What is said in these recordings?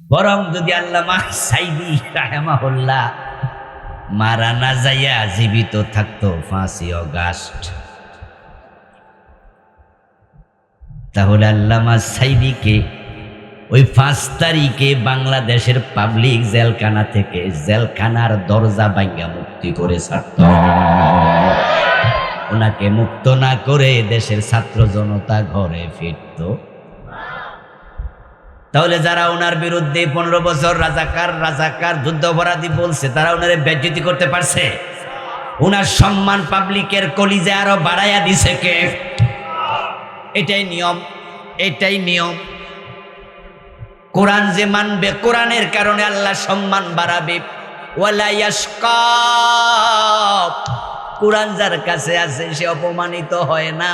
বরং যদি আল্লামা সাইদি রাহেমাহুল্লাহ মারা না যাইয়া জীবিত থাকতো পাঁচই অগাস্ট তাহলে আল্লামা সাইদিকে ওই পাঁচ তারিখে বাংলাদেশের পাবলিক জেলখানা থেকে জেলখানার দরজা ভাঙ্গা মুক্তি করে ছাড়ত। ওনাকে মুক্ত না করে দেশের ছাত্র জনতা ঘরে ফিরত। তাহলে যারা ওনার বিরুদ্ধে পনেরো বছর রাজাকার রাজাকার যুদ্ধাপরাধী বলছে, তারা ওনারে বেজ্জতি করতে পারছে? ওনার সম্মান পাবলিকের কলিজে আরও বাড়াইয়া দিছে কে? এটাই নিয়ম এটাই নিয়ম। কোরআন যে মানবে, কোরআনের কারণে আল্লাহ সম্মান বাড়াবে। কোরআন যার কাছে আছে, সে অপমানিত হয় না।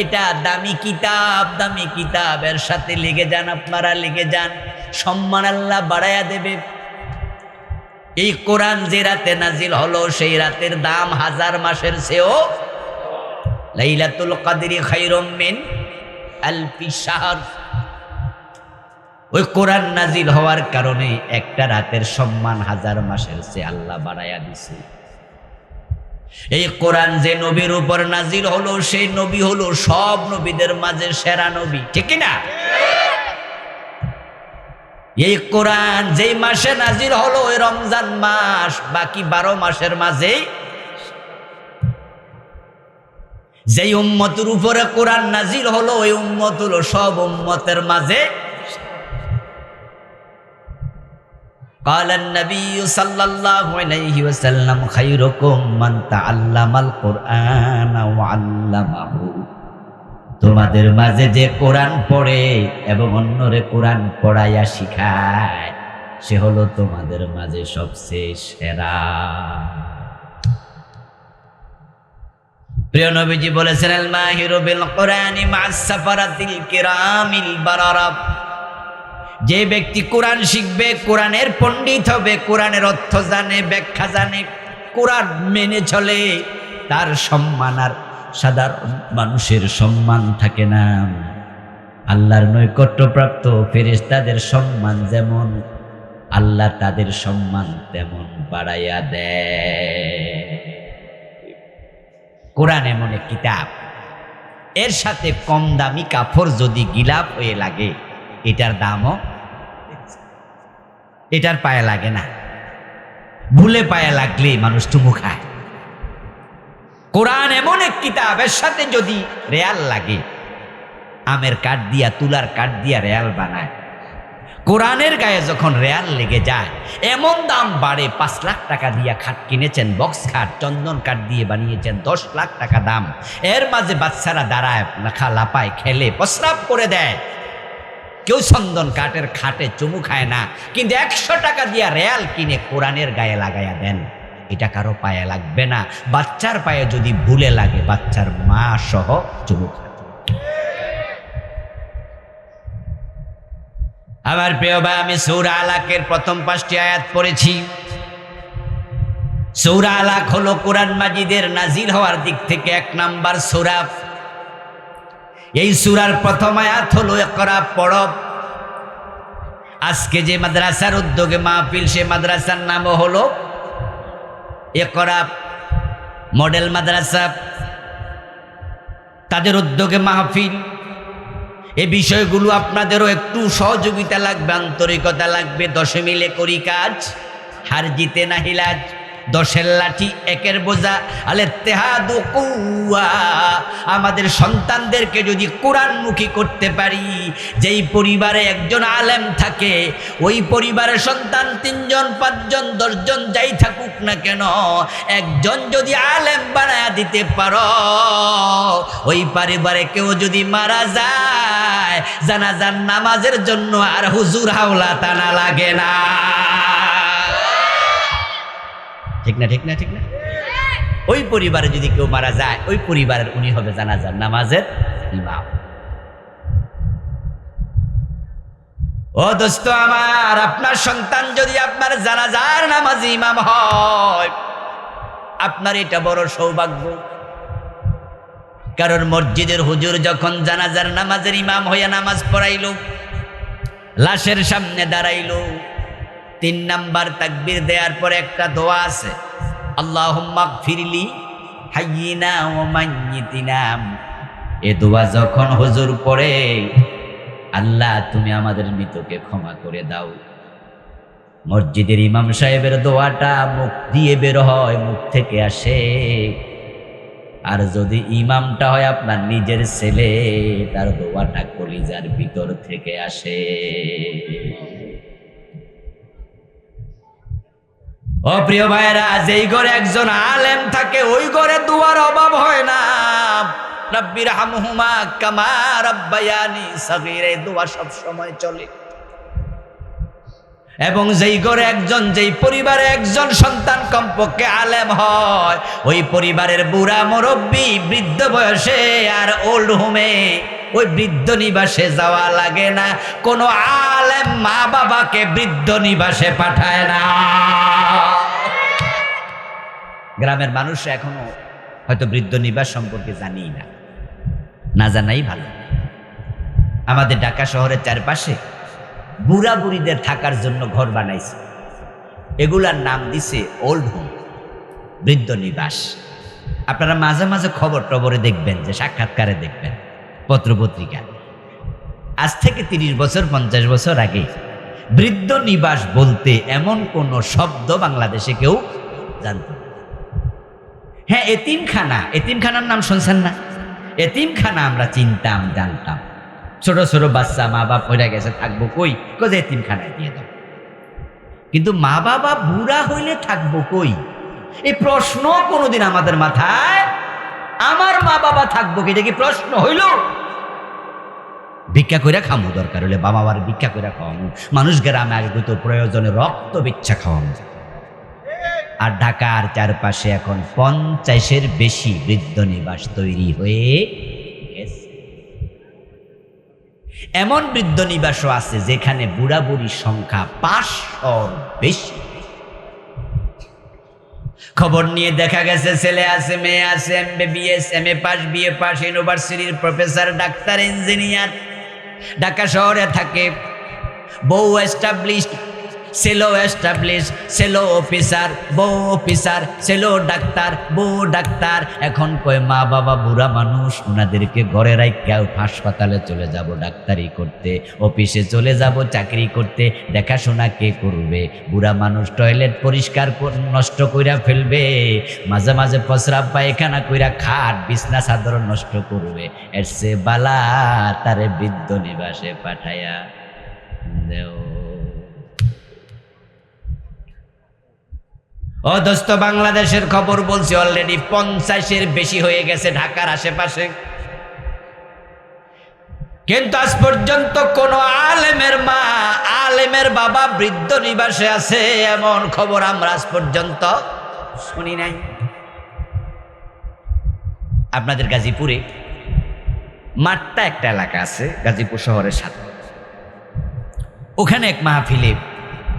এটা দামি কিতাব, দামি কিতাবের সাথে লেগে যান আপনারা, লেগে যান। সম্মান আল্লাহ বাড়াইয়া দেবে। এই কোরআন যে রাতে নাজিল হলো, সেই রাতের দাম হাজার মাসের চেয়েও লাইলাতুল কাদরি খাইরুম মিন আলফি শাহর। ওই কোরআন নাজিল হওয়ার কারণে একটা রাতের সম্মান হাজার মাসের চেয়ে আল্লাহ বাড়াইয়া দিছে। এই কোরআন যে নবীর উপর নাজিল হলো, সেই নবী হলো সব নবীদের মাঝে সেরা নবী। ঠিক না এই কোরআন যেই মাসে নাজিল হলো, ওই রমজান মাস, বাকি বারো মাসের মাঝে যেই উম্মতের উপরে কোরআন নাজিল হলো, ওই উম্মত হলো সব উম্মতের মাঝে قال النبي صلى الله عليه وسلم خيركم من تعلم القرآن وعلمه তোমাদের মাঝে যে কোরআন পড়ে এবং অন্যরে কোরআন পড়াইয়া শিখায় সে হলো তোমাদের মাঝে সবচেয়ে সেরা প্রিয় নবীজি বলেছেন আল মাহিরু বিল কোরআনি মা'আস সাফারাতিল কিরামিল বারারা যে ব্যক্তি কোরআন শিখবে, কোরআনের পণ্ডিত হবে, কোরআনের অর্থ জানে, ব্যাখ্যা জানে, কোরআন মেনে চলে, তার সম্মান আর সাধারণ মানুষের সম্মান থাকে না। আল্লাহর নৈকট্যপ্রাপ্ত ফেরেস তাদের সম্মান যেমন, আল্লাহ তাদের সম্মান তেমন বাড়াইয়া দেয়। কোরআন এমন এক কিতাব। এর সাথে কম দামি কাপড় যদি গিলাপ হয়ে লাগে, এটার দামও এটার পায়ে লাগে না। ভুলে পায়ে লাগলে মানুষ টুমু খায়। কোরআন এমন এক কিতাব, এর সাথে যদি রেয়াল লাগে, আমের কাঠ দিয়া, তুলার কাঠ দিয়া রেয়াল বানায়। কোরআনের গায়ে যখন রেয়াল লেগে যায়, এমন দাম বাড়ে, পাঁচ লাখ টাকা দিয়া খাট কিনেছেন, বক্স খাট, চন্দন কাঠ দিয়ে বানিয়েছেন, দশ লাখ টাকা দাম। এর মাঝে বাচ্চারা দাঁড়ায় লাখা লাপায় খেলে, প্রস্রাব করে দেয়। কেউ চন্দন কাঠের খাটে চুমু খায় না। কিন্তু একশো টাকা দিয়া রেয়াল কিনে কোরআনের গায়ে লাগাইয়া দেন। এটা কারও পায়ে লাগবে না। বাচ্চার পায়ে যদি ভুলে লাগে, বাচ্চার মা সহ চুমু খায়। আমার প্রিয় ভাই, আমি সৌরা আলাকের প্রথম পাঁচটি আয়াত পড়েছি। সৌরা আলাক হলো কোরআন মাজিদের নাজির হওয়ার দিক থেকে এক নাম্বার সৌরা। এই সুরার প্রথম আয়াত হলো একরা পড়ব আজকে যে মাদ্রাসার উদ্যোগে মাহফিল, সে মাদ্রাসার নামও হলো একরা মডেল মাদ্রাসা। তাদের উদ্যোগে মাহফিল। এই বিষয়গুলো আপনাদেরও একটু সহযোগিতা লাগবে, আন্তরিকতা লাগবে দশে মিলে করি কাজ, হার জিতে না হিলাজ। দশের লাঠি একের বোঝা, আলে তেহাদু কৌয়া। আমাদের সন্তানদেরকে যদি কোরআনমুখী করতে পারি, যেই পরিবারে একজন আলেম থাকে, ওই পরিবারের সন্তান তিনজন, পাঁচজন, দশজন যাই থাকুক না কেন, একজন যদি আলেম বানায় দিতে পারো, ওই পরিবারে কেউ যদি মারা যায়, জানাজার নামাজের জন্য আর হুজুর হাওলা টানা লাগে না। ঠিক না ঠিক না ঠিক না? ওই পরিবারে যদি কেউ মারা যায়, ওই পরিবারের উনি হবে জানাজার নামাজের ইমাম। ও দোস্ত আমার, আপনার সন্তান যদি আপনার জানাজার নামাজ ইমাম হয়, আপনার এটা বড় সৌভাগ্য। কারণ মসজিদের হুজুর যখন জানাজার নামাজের ইমাম হইয়া নামাজ পড়াইল, লাশের সামনে দাঁড়াইলো তিন নাম্বার তাকবির দেওয়ার পরে একটা দোয়া আছে। আল্লাহুম্মা ফিরলি হাইয়িনা ও মাইয়িতিনাম এ দোয়া যখন হুজুর পড়ে, আল্লাহ তুমি আমাদের মৃতকে ক্ষমা করে দাও। মসজিদের ইমাম সাহেবের দোয়াটা মুখ দিয়ে বের হয়, মুখ থেকে আসে। আর যদি ইমামটা হয় আপনার নিজের ছেলে, তার দোয়াটা কলিজার ভিতর থেকে আসে। ও প্রিয় ভাইরা যেই ঘরে একজন আলেম থাকে, ওই ঘরে দুয়ার অভাব হয় না। রব্বির হামহুমা কামা রব্বায়ানি সগীরে দোয়া সব সময় চলে। এবং যেই ঘরে একজন, যেই পরিবারে একজন সন্তান কমপক্ষে আলেম হয়, ওই পরিবারের বুড়া মুরব্বী বৃদ্ধ বয়সে আর ওল্ড হোমে ওই বৃদ্ধ নিবাসে যাওয়া লাগে না। কোনো আলেম মা বাবাকে বৃদ্ধ নিবাসে পাঠায় না। গ্রামের মানুষ এখনও হয়তো বৃদ্ধ নিবাস সম্পর্কে জানি না। না জানাই ভালো। আমাদের ঢাকা শহরের চারপাশে বুড়া বুড়িদের থাকার জন্য ঘর বানাইছে। এগুলার নাম দিছে ওল্ড হোম বৃদ্ধ নিবাস। আপনারা মাঝে মাঝে খবর টবরে দেখবেন যে সাক্ষাৎকারে দেখবেন, পত্রপত্রিকা। আজ থেকে তিরিশ বছর, পঞ্চাশ বছর আগে বৃদ্ধ নিবাস বলতে এমন কোন শব্দ বাংলাদেশে কেউ জানত। হ্যাঁ এতিমখানা। এতিমখানার নাম শুনছেন না? এতিমখানা আমরা চিনতাম, জানতাম। ছোট ছোট বাচ্চা মা বাপ হয়ে গেছে, থাকব কই? কোথায় এতিমখানায় দিয়ে দাও। কিন্তু মা বাবা বুড়া হইলে থাকব কই? এই প্রশ্ন কোনোদিন আমাদের মাথায়, আমার মা বাবা থাকব কি? এটা কি প্রশ্ন হইল? ভিক্ষা কইরা খামু দরকার হলে বাবা মার ভিক্ষা কইরা খাওয়ামু মানুষ গ্রামে আগে তো প্রয়োজনে রক্ত বিচ্ছা খাওয়ামু আর ঢাকার চারপাশে এখন পঞ্চাশের বেশি বৃদ্ধ নিবাস তৈরি হয়ে গেছে। এমন বৃদ্ধ নিবাসও আছে যেখানে বুড়া বুড়ির সংখ্যা পাঁচশোর বেশি। খবর নিয়ে দেখা গেছে, ছেলে আছে, মেয়ে আছে MBBS M A pass BA pass, ইউনিভার্সিটির প্রফেসর, ডাক্তার, ইঞ্জিনিয়ার। ঢাকা শহরে থাকে বউ এস্টাবলিশড সেলো এস্টাবলিশ সেলো অফিসার বউ অফিসার সেলো ডাক্তার বউ ডাক্তার এখন কয় মা বাবা বুড়া মানুষ ওনাদেরকে ঘরে রাখা হাসপাতালে চলে যাব ডাক্তারি করতে। অফিসে চলে যাব চাকরি করতে। দেখাশোনা কে করবে? বুড়া মানুষ টয়লেট পরিষ্কার নষ্ট কইরা ফেলবে। মাঝে মাঝে পসরাব পায়খানা কইরা খাট, বিছনা, চাদর নষ্ট করবে। এর সে বালা তারে বৃদ্ধ নিবাসে পাঠায়া দেও। ও দোস্ত বাংলাদেশের খবর বলছি অলরেডি পঞ্চাশের বেশি হয়ে গেছে ঢাকার আশেপাশে। কিন্তু আজ পর্যন্ত কোন আলেমের মা, আলেমের বাবা বৃদ্ধ নিবাসে আছে এমন খবর আমরা আজ পর্যন্ত শুনি নাই। আপনাদের গাজীপুরে মাঠটা একটা এলাকা আছে, গাজীপুর শহরের সাথে। ওখানে এক মাহফিলে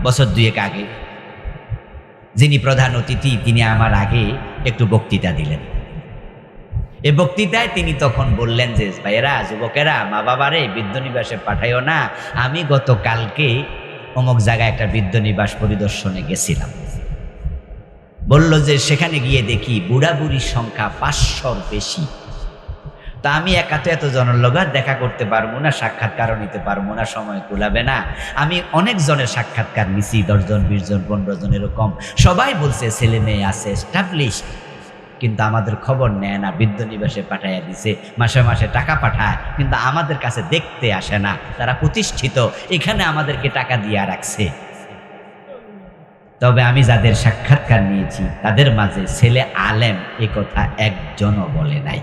বছর দুয়েক আগে যিনি প্রধান অতিথি, তিনি আমার আগে একটু বক্তৃতা দিলেন। এ বক্তৃতায় তিনি তখন বললেন যে, ভাইয়েরা, যুবকেরা মা বাবারে বৃদ্ধ নিবাসে পাঠাইও না। আমি গতকালকে অমুক জায়গায় একটা বৃদ্ধ নিবাস পরিদর্শনে গেছিলাম। বলল যে, সেখানে গিয়ে দেখি বুড়া বুড়ির সংখ্যা পাঁচশোর বেশি। তা আমি একা তো এত জনের লোক আর দেখা করতে পারব না, সাক্ষাৎকারও নিতে পারব না, সময় কুলাবে না। আমি অনেক জনের সাক্ষাৎকার নিছি, দশজন বিশ জন পনেরো জন এরকম সবাই বলছে, ছেলে মেয়ে আছে এস্টাবলিশ কিন্তু আমাদের খবর নেয় না, বৃদ্ধ নিবাসে পাঠাইয়া দিছে, মাসে মাসে টাকা পাঠায়, কিন্তু আমাদের কাছে দেখতে আসে না। তারা প্রতিষ্ঠিত, এখানে আমাদেরকে টাকা দিয়ে রাখছে। তবে আমি যাদের সাক্ষাৎকার নিয়েছি, তাদের মাঝে ছেলে আলেম এ কথা একজনও বলে নাই।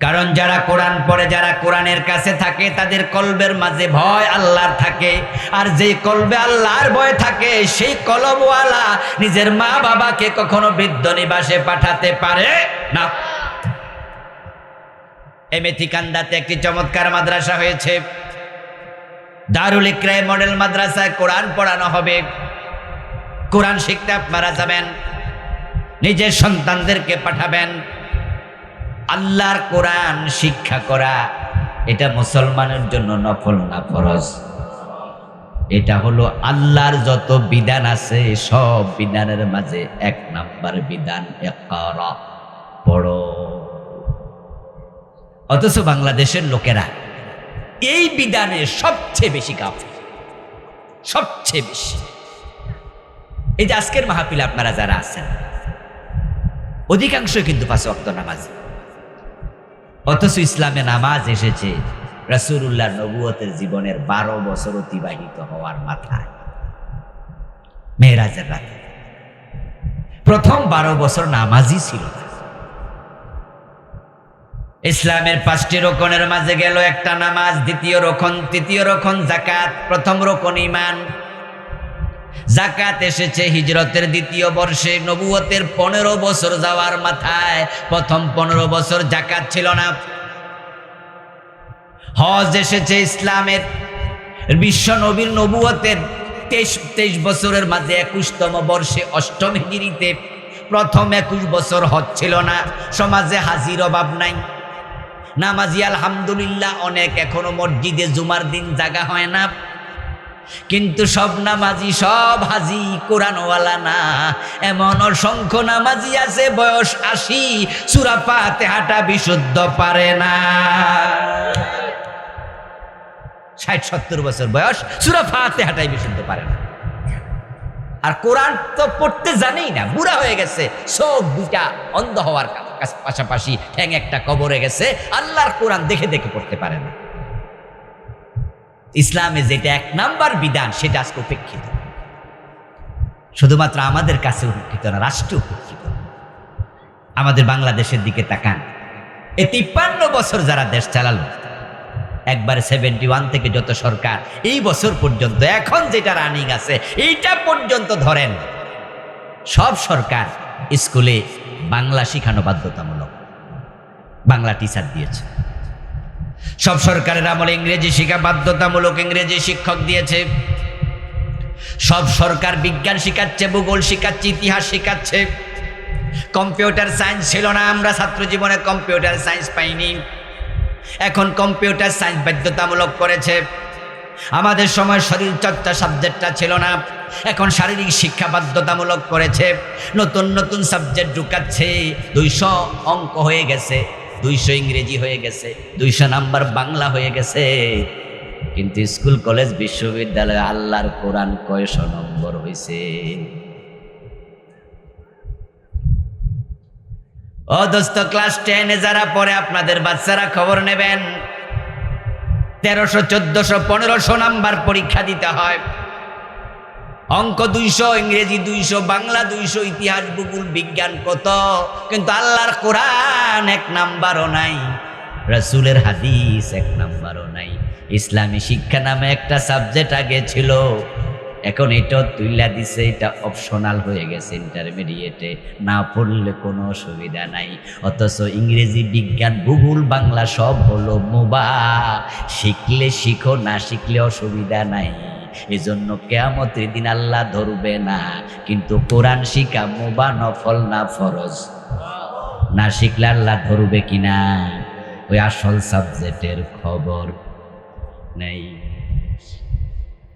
কারণ যারা কোরআন পড়ে, যারা কোরআনের কাছে থাকে, তাদের কলবের মাঝে ভয় আল্লাহর থাকে। আর যেই কলবে আল্লাহর ভয় থাকে, সেই কলবওয়ালা নিজের মা বাবাকে কখনো বৃদ্ধ নিবাসে পাঠাতে পারে না। এই মেথিকান্দাতে একটি চমৎকার মাদ্রাসা হয়েছে। দারুল ইকরায় মডেল মাদ্রাসায় কোরআন পড়ানো হবে। কোরআন শিখতে আপনারা যাবেন, নিজের সন্তানদেরকে পাঠাবেন। আল্লাহর কোরআন শিক্ষা করা, এটা মুসলমানের জন্য নফল না ফরজ। এটা হলো আল্লাহর যত বিধান আছে, সব বিধানের মাঝে এক নাম্বার বিধান অথচ বাংলাদেশের লোকেরা এই বিধানে সবচেয়ে বেশি কাফের। সবচেয়ে বেশি। এই যে আজকের মাহফিলে আপনারা যারা আছেন, অধিকাংশই কিন্তু পাশে অক্ত নামাজ। অথচ ইসলামে নামাজ এসেছে। রাসূলুল্লাহ নবুয়তের জীবনের বারো বছর অতিবাহিত হওয়ার মাথায়। মেয়েরাজের রাতে। প্রথম বারো বছর নামাজই ছিল ইসলামের পাঁচটি রোকনের মাঝে গেল একটা নামাজ, দ্বিতীয় রোকন, তৃতীয় রোকন, জাকাত, প্রথম রোকন ইমান জাকাত এসেছে হিজরতের দ্বিতীয় বর্ষে, নবুয়তের পনেরো বছর যাওয়ার মাথায় প্রথম পনেরো বছর জাকাত ছিল না। হজ এসেছে ইসলামের, বিশ্ব নবীর নবুয়তের তেইশ তেইশ বছরের মাঝে একুশতম বর্ষে অষ্টম হিজড়িতে প্রথম একুশ বছর হজ ছিল না, সমাজে হাজির অভাব নাই। নামাজি আলহামদুলিল্লাহ, অনেক এখনও মসজিদে জুমার দিন জাগা হয় না। কিন্তু সব নামাজি সব হাজি, কোরআনওয়ালা না। এমন অসংখ্য নামাজি আছে, বয়স আশি, সুরা পাতে হাঁটা বিশুদ্ধ পারে না। ষাট, সত্তর বছর বয়স, সুরা ফাতে হাঁটাই বিশুদ্ধ পারে না। আর কোরআন তো পড়তে জানেই না, বুড়া হয়ে গেছে, চোখ দুটা অন্ধ হওয়ার পাশাপাশি ঠ্যাং একটা কবরে গেছে, আল্লাহর কোরআন দেখে দেখে পড়তে পারে না। ইসলামে যেটা এক নাম্বার বিধান, সেটা আজকে উপেক্ষিত। শুধুমাত্র আমাদের কাছে উপেক্ষিত না, রাষ্ট্র উপেক্ষিত। আমাদের বাংলাদেশের দিকে তাকান। এ তিপ্পান্ন বছর যারা দেশ চালালো, একবার সেভেন্টি ওয়ান থেকে যত সরকার, এই বছর পর্যন্ত, এখন যেটা রানিং আছে, এইটা পর্যন্ত ধরেন, সব সরকার স্কুলে বাংলা শিখানো বাধ্যতামূলক। বাংলা টিচার দিয়েছে। সব সরকারের আমলে ইংরেজি শিক্ষা বাধ্যতামূলক ইংরেজি শিক্ষক দিয়েছে। সব সরকার বিজ্ঞান শিখাচ্ছে, ভূগোল শিখাচ্ছে, ইতিহাস শিখাচ্ছে। কম্পিউটার সায়েন্স ছিল না, আমরা ছাত্র জীবনে কম্পিউটার সায়েন্স পাইনি। এখন কম্পিউটার সায়েন্স বাধ্যতামূলক করেছে। আমাদের সময় শরীর চর্চা সাবজেক্টটা ছিল না, এখন শারীরিক শিক্ষা বাধ্যতামূলক করেছে। নতুন নতুন সাবজেক্ট ঢুকাচ্ছে, দুইশো অঙ্ক হয়ে গেছে। দুইশো ইংরেজি হয়ে গেছে, দুইশো নাম্বার বাংলা হয়ে গেছে। কিন্তু স্কুল, কলেজ, বিশ্ববিদ্যালয়ে আল্লাহর কোরআন কয়শো নম্বর হয়েছে ও দোস্ত, ক্লাস টেনে যারা পড়ে আপনাদের বাচ্চারা খবর নেবেন। তেরোশো, চোদ্দশো, পনেরোশো নাম্বার পরীক্ষা দিতে হয়। অঙ্ক দুইশো, ইংরেজি দুইশো, বাংলা দুইশো, ইতিহাস, ভূগোল, বিজ্ঞান কত? কিন্তু আল্লাহর কোরআন এক নাম্বারও নাই, রসুলের হাদিস এক নাম্বারও নাই। ইসলামী শিক্ষা নামে একটা সাবজেক্ট আগে ছিল, এখন এটা তুইলা দিছে, এটা অপশনাল হয়ে গেছে ইন্টারমিডিয়েটে না পড়লে কোনো অসুবিধা নাই। অথচ ইংরেজি বিজ্ঞান, ভূগোল, বাংলা সব হলো মোবা, শিখলে শিখো, না শিখলে অসুবিধা নাই। এজন্য কেয়ামতের দিন আল্লাহ ধরবে না। কিন্তু কোরআন শিখা মোবা নফল না ফরজ। না শিখলে আল্লাহ ধরবে কিনা? ওই আসল সাবজেক্টের খবর নেই।